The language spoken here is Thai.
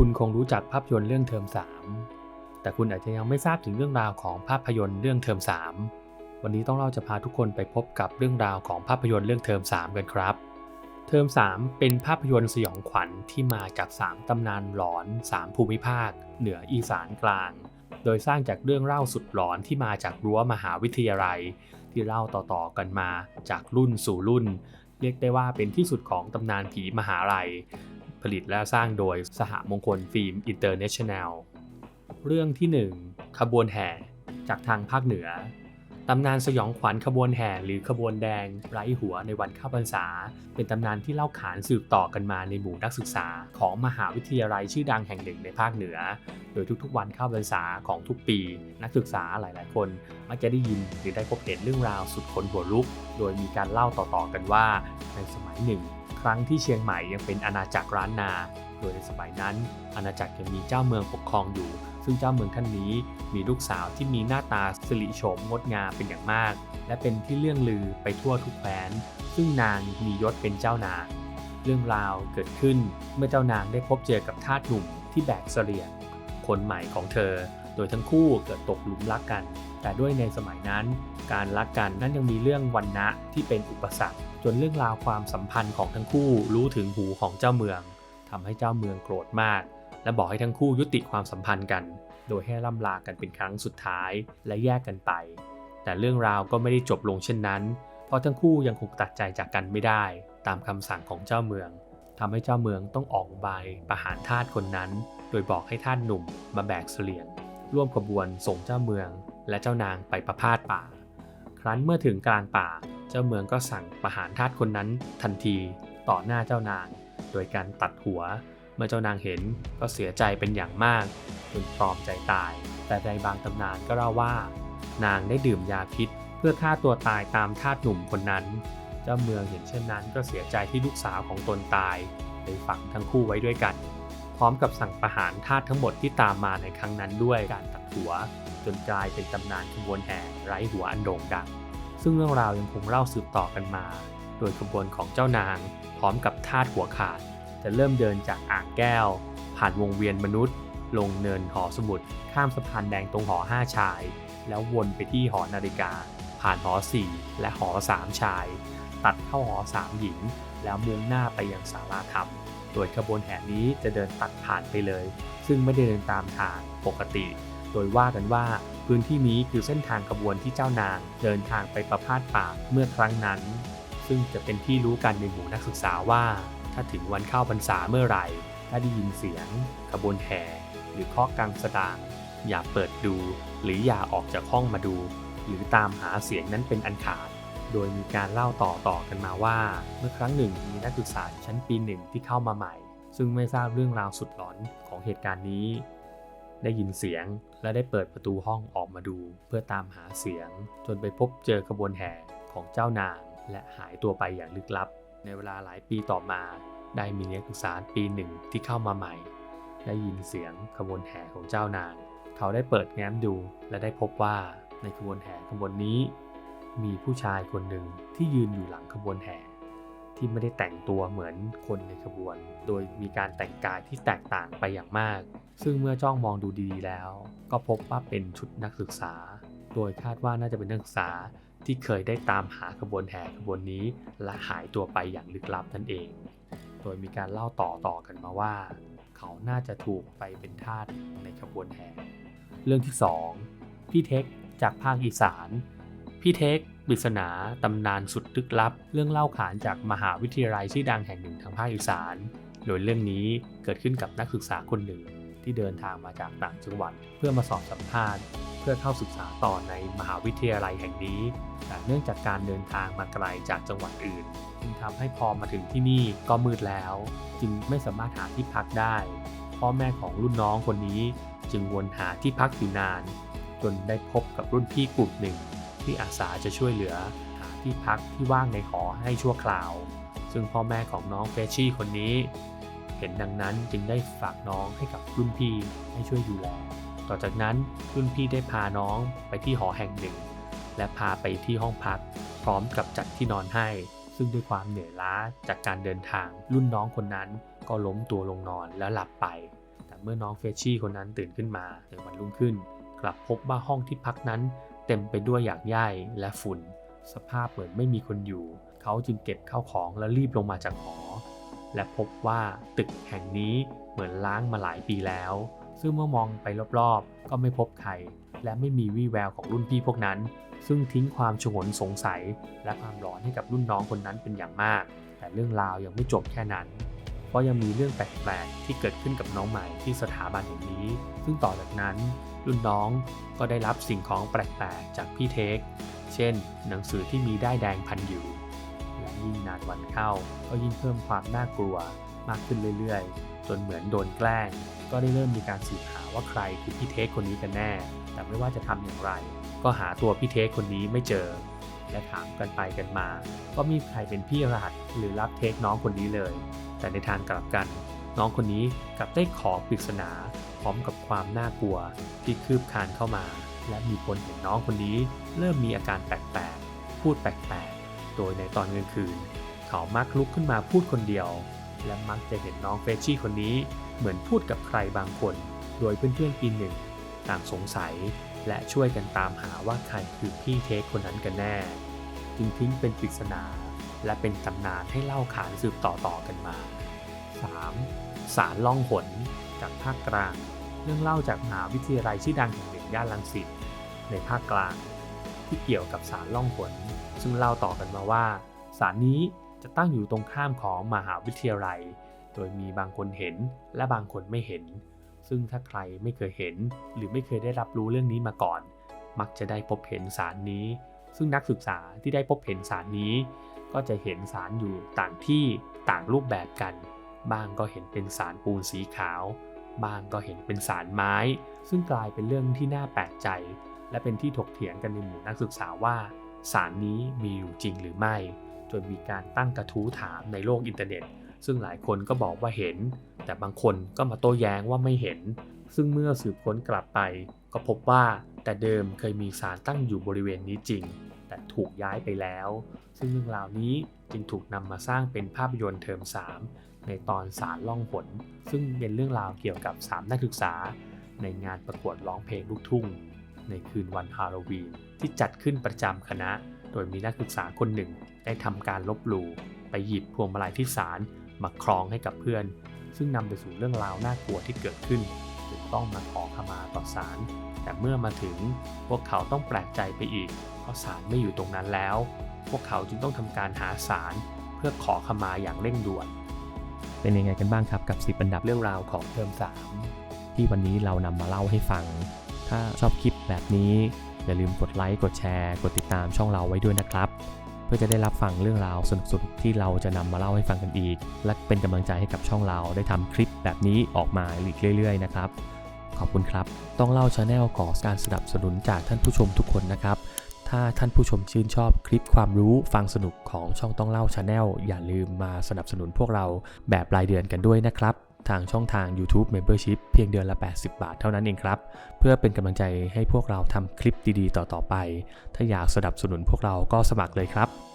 คุณคงรู้จักภาพยนตร์เรื่องเทอม 3 แต่คุณอาจจะยังไม่ทราบถึงเรื่องราวของภาพยนตร์เรื่องเทอม 3 วันนี้ต้องเราจะพาทุกคนไปพบกับเรื่องราวของภาพยนตร์เรื่องเทอม 3 กันครับ เทอม 3 เป็นภาพยนตร์สยองขวัญที่มาจาก 3 ตำนานหลอน 3 ภูมิภาค เหนืออีสานกลาง โดยสร้างจากเรื่องเล่าสุดหลอนที่มาจากรั้วมหาวิทยาลัย ที่เล่าต่อๆกันมาจากรุ่นสู่รุ่น เรียกได้ว่าเป็นที่สุดของตำนานผีมหาลัย ผลิตและสร้างโดยสหมงคลฟิล์มอินเตอร์เนชั่นแนล เรื่องที่ 1 ขบวนแห่จากทางภาคเหนือ ตำนานสยองขวัญขบวนแห่หรือขบวนแดงไร้หัวในวันข้าพรรษา เป็นตำนานที่เล่าขานสืบต่อกันมาในหมู่นักศึกษาของมหาวิทยาลัยชื่อดังแห่งหนึ่งในภาคเหนือ โดยทุกๆวันข้าพรรษาของทุกปี นักศึกษาหลายๆ คนมักจะได้ยินหรือได้พบเห็นเรื่องราวสุดขนหัวลุก โดยมีการเล่าต่อๆกันว่าในสมัยหนึ่ง รั้งที่เชียงใหม่ยังเป็นอาณาจักรร้านนา โดยในสมัยนั้น อาณาจักรยังมีเจ้าเมืองปกครองอยู่ ซึ่งเจ้าเมืองท่านนี้มีลูกสาวที่มีหน้าตาสิริโฉมงดงามเป็นอย่างมาก และเป็นที่เลื่องลือไปทั่วทุกแคว้น ซึ่งนางมียศเป็นเจ้านางเรื่องราวเกิดขึ้นเมื่อเจ้านางได้พบเจอกับทาสหนุ่มที่แบกเสลียงคนใหม่ของเธอ โดยทั้งคู่เกิดตกหลุมรักกัน แต่ด้วยในสมัยนั้น การรักกันนั้นยังมีเรื่องวันนะที่เป็นอุปสรรค จนเรื่องราวความสัมพันธ์ของทั้งคู่รู้ถึงหูของเจ้าเมืองทำให้เจ้าเมืองโกรธมาก และบอกให้ทั้งคู่ยุติความสัมพันธ์กัน โดยให้ล่ำลากันเป็นครั้งสุดท้ายและแยกกันไป แต่เรื่องราวก็ไม่ได้จบลงเช่นนั้น เพราะทั้งคู่ยังคงตัดใจจากกันไม่ได้ ตามคำสั่งของเจ้าเมืองทำให้เจ้าเมืองต้องออกใบประหารทาสคนนั้น โดยบอกให้ท่าสหนุ่มมาแบกเสลียง ร่วมขบวนส่งเจ้าเมืองและเจ้านางไปประพาสป่า ครั้นเมื่อถึงกลางป่า เจ้าเมืองก็สั่งประหารทาสคนนั้นทันทีต่อหน้าเจ้านาง โดยการตัดหัว เมื่อเจ้านางเห็นก็เสียใจเป็นอย่างมากจนตรอมใจตาย แต่ในบางตำนานก็เล่าว่า นางได้ดื่มยาพิษ เพื่อฆ่าตัวตายตามทาสหนุ่มคนนั้น เจ้าเมืองเห็นเช่นนั้นก็เสียใจที่ลูกสาวของตนตายเลยฝังทั้งคู่ไว้ด้วยกัน พร้อมกับสั่งประหารทาสทั้งหมดที่ตามมาในครั้งนั้นด้วยการตัดหัว จนกลายเป็นตำนานขบวนแห่ไร้หัวอันโด่งดัง ซึ่งเรื่องราวยังคงเล่าสืบต่อกันมา โดยขบวนของเจ้านาง พร้อมกับทาสหัวขาด จะเริ่มเดินจากอ่างแก้ว ผ่านวงเวียนมนุษย์ ลงเนินหอสมุดข้ามสะพานแดงตรงหอห้าชาย แล้ววนไปที่หอนาฬิกา ผ่านหอสี่และหอสามชาย ตัดเข้าหอสามหญิง แล้วมุ่งหน้าไปยังศาลาธรรม โดยขบวนแห่นี้จะเดินตัดผ่านไปเลย ซึ่งไม่ได้เดินตามทางปกติ โดยว่ากันว่าพื้นที่นี้คือเส้นทางขบวนที่เจ้านางเดินทางไปประพาสป่าเมื่อครั้งนั้น ซึ่งจะเป็นที่รู้กันในหมู่นักศึกษาว่า ถ้าถึงวันเข้าพรรษาเมื่อไหร่ ถ้าได้ยินเสียง ขบวนแห่หรือเคาะกังสดางอย่าเปิดดู หรืออย่าออกจากห้องมาดู หรือตามหาเสียงนั้นเป็นอันขาด โดยมีการเล่าต่อต่อกันมาว่า เมื่อครั้งหนึ่งมีนักศึกษาชั้นปีหนึ่งที่เข้ามาใหม่ ซึ่งไม่ทราบเรื่องราวสุดหลอนของเหตุการณ์นี้ ได้ยินเสียงและได้เปิดประตูห้องออกมาดู เพื่อตามหาเสียง จนไปพบเจอขบวนแห่ของเจ้านาง และหายตัวไปอย่างลึกลับ ในเวลาหลายปีต่อมา ได้มีนักศึกษาปีหนึ่งที่เข้ามาใหม่ ได้ยินเสียงขบวนแห่ของเจ้านาง เขาได้เปิดแง้มดูและได้พบว่าในขบวนแห่ขบวนนี้ มีผู้ชายคนหนึ่งที่ยืนอยู่หลังขบวนแห่ ที่ไม่ได้แต่งตัวเหมือนคนในขบวน โดยมีการแต่งกายที่แตกต่างไปอย่างมาก ซึ่งเมื่อจ้องมองดูดีๆแล้ว ก็พบว่าเป็นชุดนักศึกษา โดยคาดว่าน่าจะเป็นนักศึกษาที่เคยได้ตามหาขบวนแห่ขบวนนี้ และหายตัวไปอย่างลึกลับนั่นเอง โดยมีการเล่าต่อต่อกันมาว่า เขาน่าจะถูกไปเป็นทาสในขบวนแห่ เรื่องที่ 2 พี่เทคจากภาคอีสาน พี่เทคปริศนาตำนานสุดลึกลับ เรื่องเล่าขานจากมหาวิทยาลัยชื่อดังแห่งหนึ่งทางภาคอีสาน โดยเรื่องนี้เกิดขึ้นกับนักศึกษาคนหนึ่งที่เดินทางมาจากต่างจังหวัด เพื่อมาสอบสัมภาษณ์ เพื่อเข้าศึกษาต่อในมหาวิทยาลัยแห่งนี้ แต่เนื่องจากการเดินทางมาไกลจากจังหวัดอื่นจึงทำให้พอมาถึงที่นี่ก็มืดแล้ว จึงไม่สามารถหาที่พักได้พ่อแม่ของรุ่นน้องคนนี้จึงวนหาที่พักอยู่นาน จนได้พบกับรุ่นพี่กลุ่มหนึ่ง ที่อาสาจะช่วยเหลือหาที่พักที่ว่างในหอให้ชั่วคราว ซึ่งพ่อแม่ของน้องเฟชชี่คนนี้ เห็นดังนั้นจึงได้ฝากน้องให้กับรุ่นพี่ให้ช่วยดูแล ต่อจากนั้นรุ่นพี่ได้พาน้องไปที่หอแห่งหนึ่ง และพาไปที่ห้องพัก พร้อมกับจัดที่นอนให้ ซึ่งด้วยความเหนื่อยล้าจากการเดินทาง รุ่นน้องคนนั้นก็ล้มตัวลงนอนแล้วหลับไป แต่เมื่อน้องเฟชชี่คนนั้นตื่นขึ้นมาในวันรุ่งขึ้น กลับพบว่าห้องที่พักนั้น เต็มไปด้วยหยากใยและฝุ่น สภาพเหมือนไม่มีคนอยู่ เขาจึงเก็บข้าวของแล้วรีบลงมาจากหอ และพบว่าตึกแห่งนี้เหมือนล้างมาหลายปีแล้ว ซึ่งเมื่อมองไปรอบๆ ก็ไม่พบใคร และไม่มีวี่แววของรุ่นพี่พวกนั้น ซึ่งทิ้งความชงนสงสัย และความร้อนให้กับรุ่นน้องคนนั้นเป็นอย่างมาก แต่เรื่องราวยังไม่จบแค่นั้นเพราะยังมีเรื่องแปลกๆที่เกิดขึ้นกับน้องใหม่ที่สถาบันแห่งนี้ ซึ่งต่อจากนั้น รุ่นน้องก็ได้รับสิ่งของแปลกๆจากพี่เทค เช่น หนังสือที่มีได้ายแดงพันอยู่ และยิ่งนานวันเข้าก็ยิ่งเพิ่มความน่ากลัวมากขึ้นเรื่อยๆ จนเหมือนโดนแกล้ง ก็ได้เริ่มมีการสืบหาว่าใครคือพี่เทคคนนี้กันแน่ แต่ไม่ว่าจะทำอย่างไร ก็หาตัวพี่เทคคนนี้ไม่เจอ และถามกันไปกันมา ก็มมีใครเป็นพี่รหัสหรือรับเทคน้องคนนี้เลย แต่ในทางกลับกัน น้องคนนี้กลับได้ขอปริศนาพร้อมกับความน่ากลัวที่คืบคานเข้ามา และมีคนเห็นน้องคนนี้ เริ่มมีอาการแปลกๆ พูดแปลกๆ โดยในตอนกลางคืน เขามักลุกขึ้นมาพูดคนเดียว และมักจะเห็นน้องเฟชชี่คนนี้เหมือนพูดกับใครบางคน โดยเพื่อนๆปีหนึ่งต่างสงสัยและช่วยกันตามหาว่าใครคือพี่เทคคนนั้นกันแน่ จึงทิ้งเป็นปริศนา และเป็นตำนานให้เล่าขานสืบต่อๆกันมา 3. สารล่องหนจากภาคกลาง เรื่องเล่าจากมหาวิทยาลัยชื่อดังแห่งหนึ่งย่านลังสิตในภาคกลาง ที่เกี่ยวกับสารล่องหนซึ่งเล่าต่อกันมาว่า สารนี้จะตั้งอยู่ตรงข้ามของมหาวิทยาลัย โดยมีบางคนเห็นและบางคนไม่เห็น ซึ่งถ้าใครไม่เคยเห็น หรือไม่เคยได้รับรู้เรื่องนี้มาก่อน มักจะได้พบเห็นสารนี้ ซึ่งนักศึกษาที่ได้พบเห็นสารนี้ ก็จะเห็นสารอยู่ต่างที่ต่างรูปแบบกัน บ้างก็เห็นเป็นสารปูนสีขาว บ้างก็เห็นเป็นสารไม้ ซึ่งกลายเป็นเรื่องที่น่าแปลกใจ และเป็นที่ถกเถียงกันในหมู่นักศึกษาว่า สารนี้มีอยู่จริงหรือไม่ จนมีการตั้งกระทู้ถามในโลกอินเทอร์เน็ต ซึ่งหลายคนก็บอกว่าเห็น แต่บางคนก็มาโต้แย้งว่าไม่เห็น ซึ่งเมื่อสืบค้นกลับไป ก็พบว่าแต่เดิมเคยมีสารตั้งอยู่บริเวณนี้จริง แต่ถูกย้ายไปแล้ว ซึ่งเรื่องราวนี้จึงถูกนำมาสร้างเป็นภาพยนตร์เทอม3 ในตอนสารล่องหนซึ่งเป็นเรื่องราวเกี่ยวกับ 3 นักศึกษา ในงานประกวดร้องเพลงลูกทุ่ง ในคืนวันฮาโลวีน ที่จัดขึ้นประจำคณะ โดยมีนักศึกษาคนหนึ่งได้ทำการลบหลู่ไปหยิบพวงมาลัยที่ศาลมาคล้องให้กับเพื่อน ซึ่งนำไปสู่เรื่องราวน่ากลัวที่เกิดขึ้นจึงต้องมาขอขมาต่อศาลแต่เมื่อมาถึงพวกเขาต้องแปลกใจไปอีก เพราะศาลไม่อยู่ตรงนั้นแล้ว พวกเขาจึงต้องทำการหาศาลเพื่อขอขมาอย่างเร่งด่วน เป็นยังไงกันบ้างครับกับ 10 อันดับเรื่องราวของเทอมที่วันนี้เรานำมาเล่าให้ฟัง ถ้าชอบคลิปแบบนี้ อย่าลืมกดไลค์กดแชร์ กดติดตามช่องเราไว้ด้วยนะครับ เพื่อจะได้รับฟังเรื่องราวสนุกๆที่เราจะนำมาเล่าให้ฟังกันอีก และเป็นกำลังใจให้กับช่องเราได้ทำคลิปแบบนี้ออกมาอีกเรื่อย ๆ นะครับ ขอบคุณครับ ต้องเล่าชาแนลขอการสนับสนุนจากท่านผู้ชมทุกคนนะครับ ถ้าท่านผู้ชมชื่นชอบคลิปความรู้ฟังสนุกของช่องต้องเล่าชาแนลอย่าลืมมาสนับสนุนพวกเราแบบรายเดือนกันด้วยนะครับ ทางช่องทาง YouTube Membership เพียงเดือนละ 80 บาทเท่านั้นเองครับ เพื่อเป็นกำลังใจให้พวกเราทำคลิปดีๆ ต่อๆไป ถ้าอยากสนับสนุนพวกเราก็สมัครเลยครับ